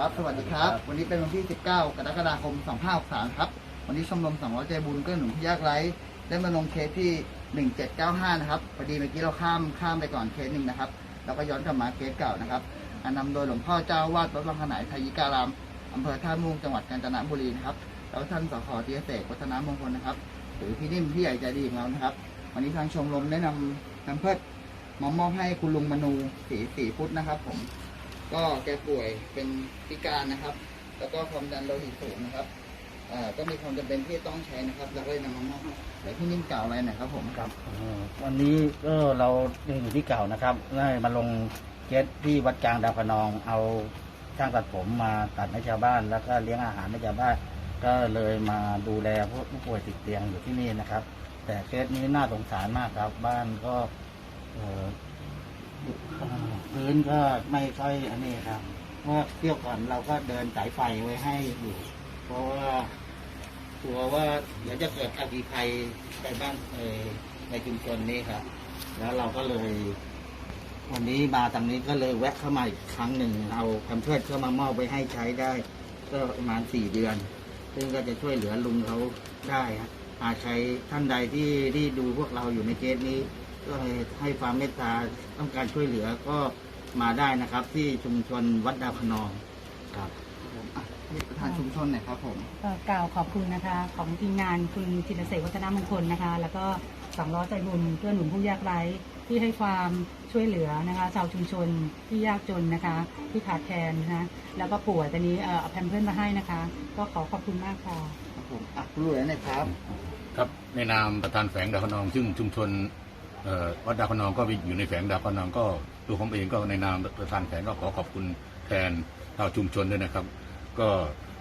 ครับ สวัสดีครับ วันนี้เป็นวันที่ 19 กรกฎาคม 2563 ครับ วันนี้ชมรม200ใจบุญเกื้อหนุนผู้ยากไร้ได้มาลงเคสที่ 1795 นะครับ พอดีเมื่อกี้เราข้ามข้ามไปก่อนเคสหนึ่งนะครับ แล้วก็ย้อนกลับมาเคสเก่านะครับ อันนำโดยหลวงพ่อเจ้าวาดวัดบางขนายไทยิการามอำเภอท่าม่วงจังหวัดกาญจนบุรีนะครับ แล้วท่านสขเตียเสกวัฒนามงคลนะครับ หรือพี่นิ่มพี่ใหญ่ใจดีของเรานะครับ วันนี้ทางชมรมได้นำนำเพิดมามอบให้คุณลุงมนูสีสีพุทธนะครับผม ก็แกป่วยเป็นพิการนะครับ แล้วก็ความดันโลหิตสูงนะครับก็มีความจำเป็นที่ต้องใช้นะครับเราก็เลยนำมามอบให้เดี๋ยวพี่นิ่มกล่าวอะไรหน่อยครับผมครับวันนี้ก็เรายังอยู่ที่เก่านะครับได้มาลงเจ็ตที่วัดกลางดาวพนองเอาช่างตัดผมมาตัดให้ชาวบ้าน แล้วก็เลี้ยงอาหารให้ชาวบ้าน ก็เลยมาดูแลผู้ผู้ป่วยติดเตียงอยู่ที่นี่นะครับ แต่เคสนี้น่าสงสารมากครับ บ้านก็ พื้นก็ไม่ค่อยอันนี้ครับเมื่อเที่ยวก่อนเราก็เดินสายไฟไว้ให้อยู่เพราะว่ากลัวว่าเดี๋ยวจะเกิดอัคคีภัยในบ้านเออในชุมชนนี้ครับ แล้วเราก็เลย วันนี้มาทางนี้ก็เลยแวะเข้ามาอีกครั้งหนึ่งเอาคำเพื่อเข้ามามอบไปให้ใช้ได้ ก็ประมาณสี่เดือน ซึ่งก็จะช่วยเหลือลุงเขาได้ครับอาใครท่านใดที่ที่ดูพวกเราอยู่ในเคสนี้ ก็ให้ให้ความเมตตาต้องการช่วยเหลือก็มาได้นะครับ ที่ชุมชนวัดดาวขนองครับอะนี่ประธานชุมชนหน่อยครับผม ก็กล่าวขอบคุณนะคะ ของทีมงานคุณจิตรเสกวัฒนมงคลนะคะ แล้วก็สองล้อใจบุญเพื่อหนุนผู้ยากไร้ที่ให้ความช่วยเหลือนะคะชาวชุมชนที่ยากจนนะคะ ที่ขาดแคลนนะคะแล้วก็ป่วยตอนนี้เอ่อเอาแพมเพิร์สมาให้นะคะ ก็ขอขอบคุณมากค่ะ ครับผมอะคุณรวยหน่อยครับ ครับในนามประธานแฝงดาวคะนองซึ่งชุมชนเอ่อ วัดดาวคะนองก็อยู่ในแฝงดาวคะนองก็ตัวผมเองก็ในนามประธานแฝงก็ขอขอบคุณแทนชาวชุมชนด้วยนะครับ ก็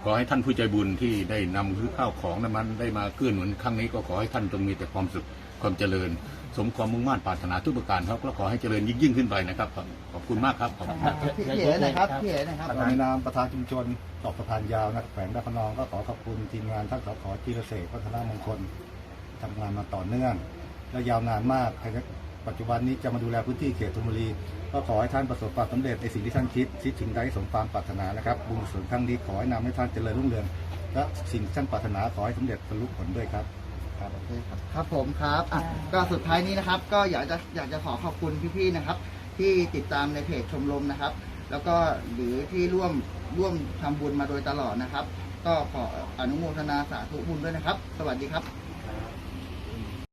ขอให้ท่านผู้ใจบุญที่ได้นำข้าวของนั้นมันได้มาเกื้อหนุนครั้งนี้ก็ขอให้ท่านจงมีแต่ความสุขความเจริญ สมความมุ่งมั่นปรารถนาทุกประการครับแล้วขอให้เจริญยิ่งยิ่งขึ้นไปนะครับ ขอบคุณมากครับขอบคุณครับพี่พี่เอ๋หน่อยครับพี่เอ๋หน่อยครับในนามประธานชุมชนดอกสะพานยาวนะแขวงดาวพนองก็ขอขอบคุณทีมงานท่านสขจีรเสกวัฒนมงคลทำงานมาต่อเนื่อง และยาวนานมากในปัจจุบันนี้จะมาดูแลพื้นที่เขตธนบุรี ก็ขอให้ท่านประสบความสำเร็จในสิ่งที่ท่านคิดคิดถึงใดสมความปรารถนานะครับ บุญกุศลครั้งนี้ขอให้นำให้ท่านเจริญรุ่งเรืองและสิ่งที่ท่านปรารถนาขอให้สำเร็จบรรลุผลด้วยครับครับโอเคครับครับผมครับอะก็สุดท้ายนี้นะครับ ก็อยากจะอยากจะขอขอบคุณพี่ๆนะครับ ที่ติดตามในเพจชมรมนะครับ แล้วก็หรือที่ร่วมร่วมทำบุญมาโดยตลอดนะครับ ก็ขออนุโมทนาสาธุบุญด้วยนะครับ สวัสดีครับ